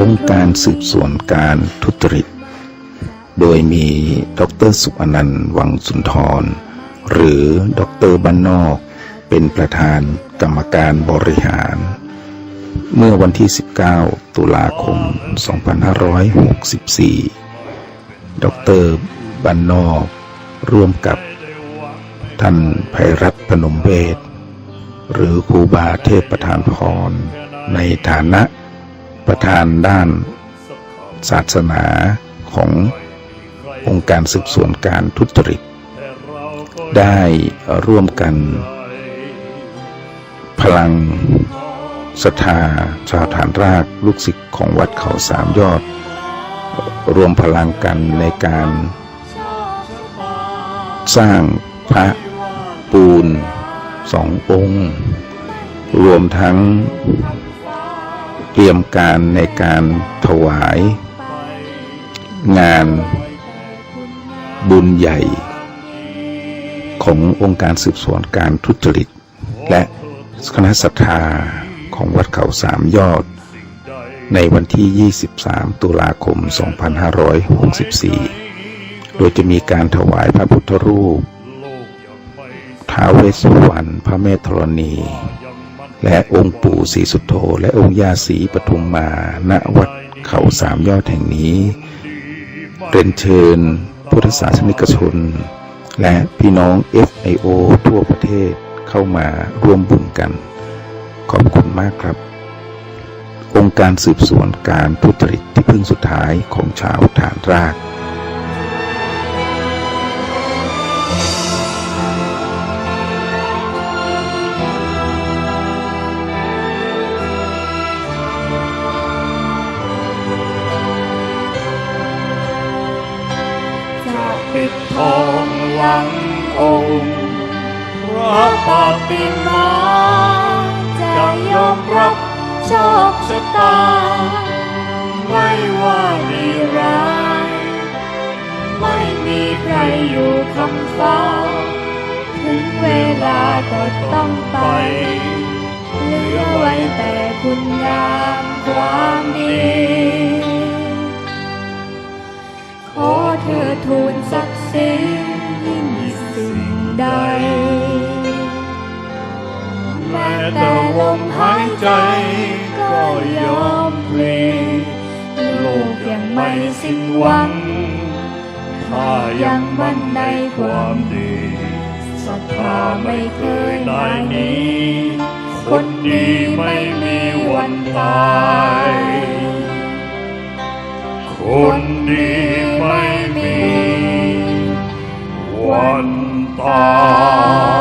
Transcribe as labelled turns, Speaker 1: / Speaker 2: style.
Speaker 1: องค์การสืบสวนการทุจริต โดยมีดรสุอนันต์วังสุนทร หรือดรบ้านนอก เป็นประธานกรรมการบริหาร เมื่อวันที่ 19 ตุลาคม 2564 ดรบ้านนอก ร่วมกับท่านภัยรัตน์พนมเวศหรือครูบาเทพประธานพร ในฐานะ ประธานด้านศาสนาขององค์การสืบสวนการทุจริต ได้ร่วมกัน พลังศรัทธาชาวฐานรากลูกศิษย์ของวัดเขาสามยอด รวมพลังกันในการ สร้างพระปูนสององค์ รวมทั้ง เตรียมการในการถวาย งานบุญใหญ่ ขององค์การสืบสวนการทุจริต และคณะศรัทธาของวัดเขาสามยอด ในวันที่ 23 ตุลาคม 2564 โดยจะมีการถวายพระพุทธรูปท้าวเวสสุวรรณพระแม่ธรณี และองค์ปู่ศรีสุโธและองค์ย่าศรีปทุมมา ณวัดเขาสามยอดแห่งนี้เรียนเชิญพุทธศาสนิกชน และพี่น้อง FIO ทั่วประเทศเข้ามาร่วมบุญกัน ขอบคุณมากครับ องค์การสืบสวนการทุจริตที่พึ่งสุดท้ายของชาวฐานราก
Speaker 2: ปิดทองหลังองค์พระปฏิมาจะยอมรับโชคชะตา ไม่ว่าดีร้าย ไม่มีใครอยู่คำฟ้า ถึงเวลาก็ต้องไปเหลือไว้แต่คุณงามความดีขอเธอทูลศั กดิ์ศรียิ่งสิ่งใด แม้แต่ลมหายใจก็ยอมพลีโลกยังไม่สิ้นหวัง ถ้ายังมั่นในความดีศรัทธาไม่เคยนายหนี้ คนดีไม่มีวันตาย 啊